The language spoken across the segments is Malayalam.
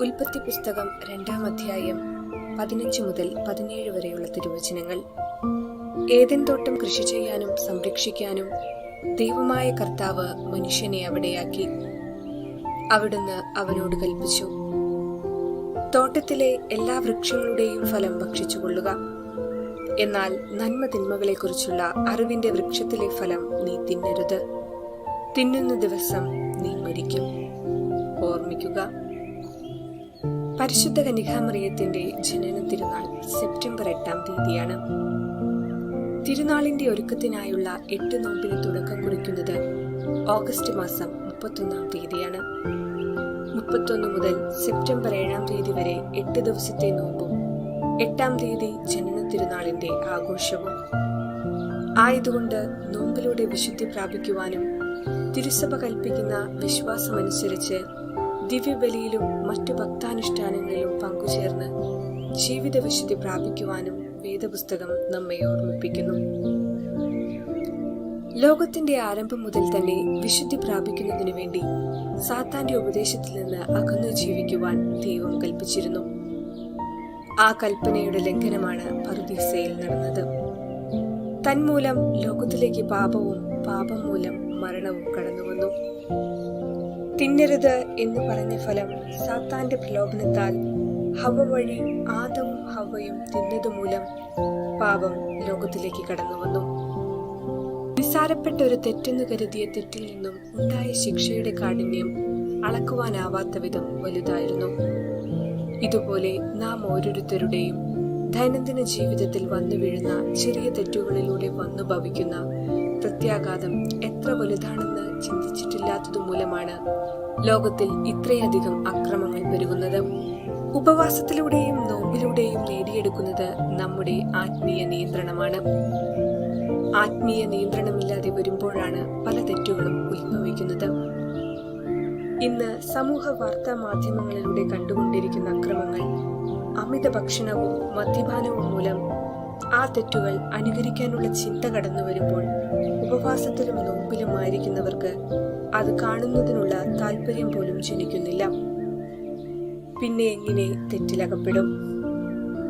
ഉൽപ്പത്തി പുസ്തകം രണ്ടാം അധ്യായം പതിനഞ്ച് മുതൽ പതിനേഴ് വരെയുള്ള തിരുവചനങ്ങൾ. ഏതൻ തോട്ടം കൃഷി ചെയ്യാനും സംരക്ഷിക്കാനും ദൈവമായ കർത്താവ് മനുഷ്യനെ അവിടെയാക്കി. അവിടുന്ന് അവനോട് കൽപ്പിച്ചു. തോട്ടത്തിലെ എല്ലാ വൃക്ഷങ്ങളുടെയും ഫലം ഭക്ഷിച്ചുകൊള്ളുക എന്നാൽ നന്മ തിന്മകളെക്കുറിച്ചുള്ള അറിവിന്റെ വൃക്ഷത്തിലെ ഫലം നീ തിന്നരുത്. തിന്നുന്ന ദിവസം നീ മരിക്കും. ഓർമ്മിക്കുക. പരിശുദ്ധ കനികാമറിയത്തിന്റെ ജനന തിരുനാൾ സെപ്റ്റംബർ എട്ടാം തീയതിയാണ്. തിരുനാളിന്റെ ഒരുക്കത്തിനായുള്ള എട്ട് നോമ്പിന് തുടക്കം കുറിക്കുന്നത് ഓഗസ്റ്റ് മാസം മുപ്പത്തൊന്നാം തീയതിയാണ്. മുപ്പത്തൊന്ന് മുതൽ സെപ്റ്റംബർ ഏഴാം തീയതി വരെ എട്ട് ദിവസത്തെ നോമ്പും എട്ടാം തീയതി ജനന തിരുനാളിന്റെ ആഘോഷവും. ആയതുകൊണ്ട് നോമ്പിലൂടെ വിശുദ്ധി പ്രാപിക്കുവാനും തിരുസഭ കൽപ്പിക്കുന്ന വിശ്വാസമനുസരിച്ച് ദിവ്യബലിയിലും മറ്റു ഭക്താനുഷ്ഠാനങ്ങളിലും പങ്കുചേർന്ന് ജീവിത വിശുദ്ധി പ്രാപിക്കുവാനും വേദപുസ്തകം നമ്മെ ഓർമ്മിപ്പിക്കുന്നു. ലോകത്തിന്റെ ആരംഭം മുതൽ തന്നെ വിശുദ്ധി പ്രാപിക്കുന്നതിനു വേണ്ടി സാത്താന്റെ ഉപദേശത്തിൽ നിന്ന് അകന്നു ജീവിക്കുവാൻ ദൈവം കൽപ്പിച്ചിരുന്നു. ആ കൽപ്പനയുടെ ലംഘനമാണ് പറുദീസയിൽ നടന്നത്. തന്മൂലം ലോകത്തിലേക്ക് പാപവും പാപം മൂലം മരണവും കടന്നുവന്നു. തിന്നരുത് എന്ന് പറഞ്ഞ ഫലം സാത്താന്റെ പ്രലോഭനത്താൽ ഹവ വഴി ആദവും ഹവയും തിന്നതുമൂലം പാപം ലോകത്തിലേക്ക് കടന്നു വന്നു. നിസ്സാരപ്പെട്ട ഒരു തെറ്റെന്ന് കരുതിയ തെറ്റിൽ നിന്നും ഉണ്ടായ ശിക്ഷയുടെ കാഠിന്യം അളക്കുവാനാവാത്ത വിധം വലുതായിരുന്നു. ഇതുപോലെ നാം ഓരോരുത്തരുടെയും ദൈനംദിന ജീവിതത്തിൽ വന്നു വീഴുന്ന ചെറിയ തെറ്റുകളിലൂടെ വന്നു ഭവിക്കുന്ന പ്രത്യാഘാതം എത്ര വലുതാണെന്ന് ചിന്തിച്ചിട്ടില്ലാത്തതു മൂലമാണ് ലോകത്തിൽ ഇത്രയധികം അക്രമങ്ങൾ പെരുകുന്നത്. ഉപവാസത്തിലൂടെയും നോമ്പിലൂടെയും നേടിയെടുക്കുന്നത് നമ്മുടെ ആത്മീയ നിയന്ത്രണമാണ്. ആത്മീയ നിയന്ത്രണമില്ലാതെ വരുമ്പോഴാണ് പല തെറ്റുകളും ഉത്ഭവിക്കുന്നത്. ഇന്ന് സമൂഹ വാർത്താ മാധ്യമങ്ങളിലൂടെ കണ്ടുകൊണ്ടിരിക്കുന്ന അക്രമങ്ങൾ അമിത ഭക്ഷണവും മദ്യപാനവും മൂലം ആ തെറ്റുകൾ അനുകരിക്കാനുള്ള ചിന്ത കടന്നു വരുമ്പോൾ ഉപവാസത്തിലും നോമ്പിലുമായിരിക്കുന്നവർക്ക് അത് കാണുന്നതിനുള്ള താല്പര്യം പോലും ജനിക്കുന്നില്ല. പിന്നെ എങ്ങനെ തെറ്റിലകപ്പെടും?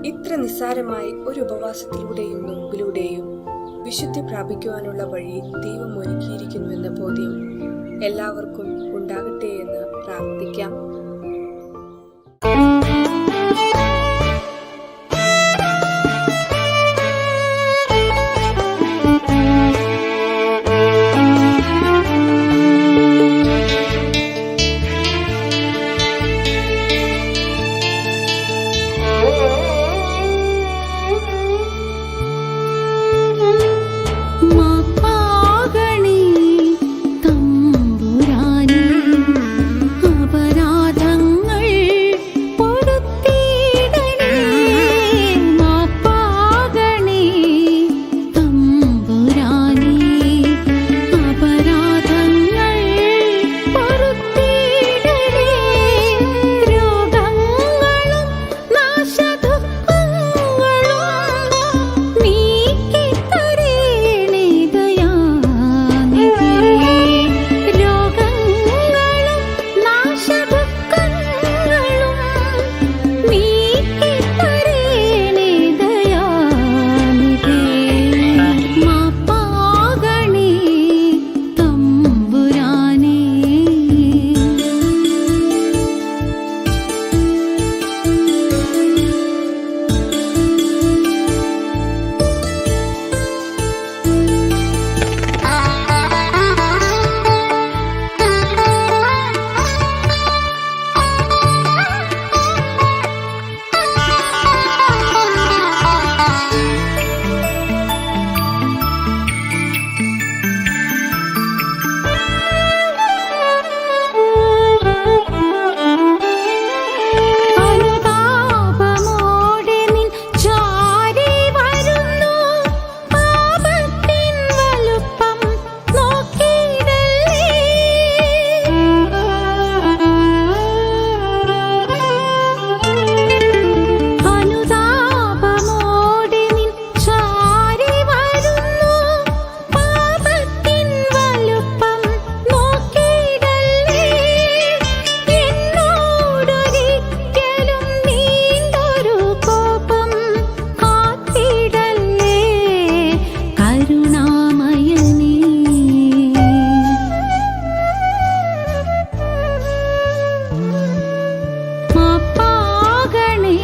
ഇത്ര നിസ്സാരമായി ഒരു ഉപവാസത്തിലൂടെയും നോമ്പിലൂടെയും വിശുദ്ധി പ്രാപിക്കുവാനുള്ള വഴി ദൈവം ഒരുക്കിയിരിക്കുന്നുവെന്ന ബോധ്യം എല്ലാവർക്കും ഉണ്ടാകട്ടെ എന്ന് പ്രാർത്ഥിക്കാം. പാകണേ